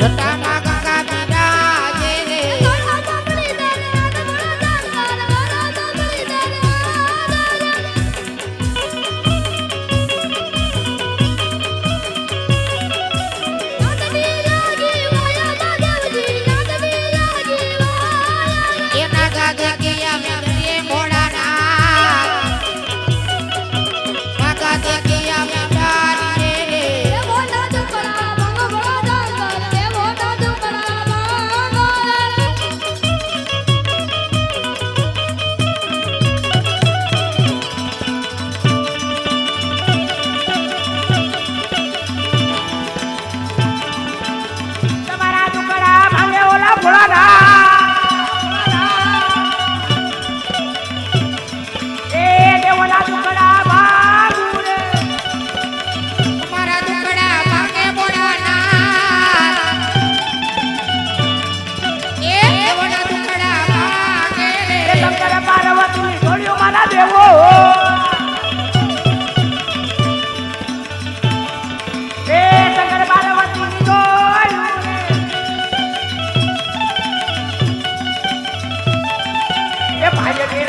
The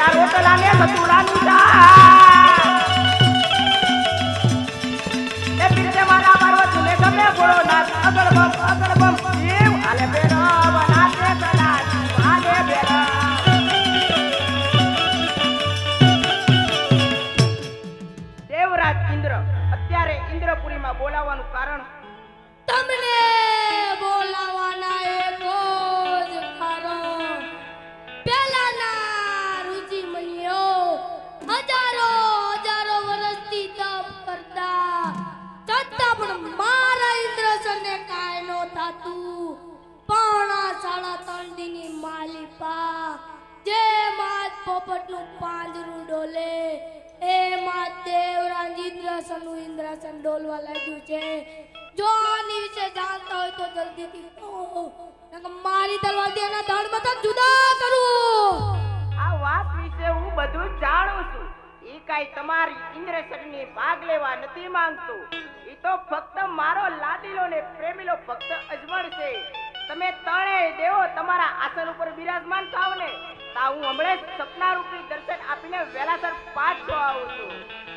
તારો તલાને મથુરાની જા પોપટનું પાંજરું ડોલે. એમાં દેવરાજ ઇન્દ્રાસનનું ઇન્દ્રાસન ડોલવા લાગ્યું છે. જો આની વિશે જાણતા હોય તો જલ્દીથી મારી તલવારથી એના ધડ જુદા કરું. આ વાત વિશે હું બધું જાણું છું. એ કાઈ તમારી ઇન્દ્રસરની ભાગ લેવા નથી માંગતું. એ તો ફક્ત મારો લાડીલો ને પ્રેમીલો ભક્ત અજમણ છે. તમે ત્રણેય દેવો, તમારા આસન ઉપર બિરાજમાન થાવ ને તા હું હમણાં સપના રૂપી દર્શન આપીને વેલાસર પાછો આવું છું.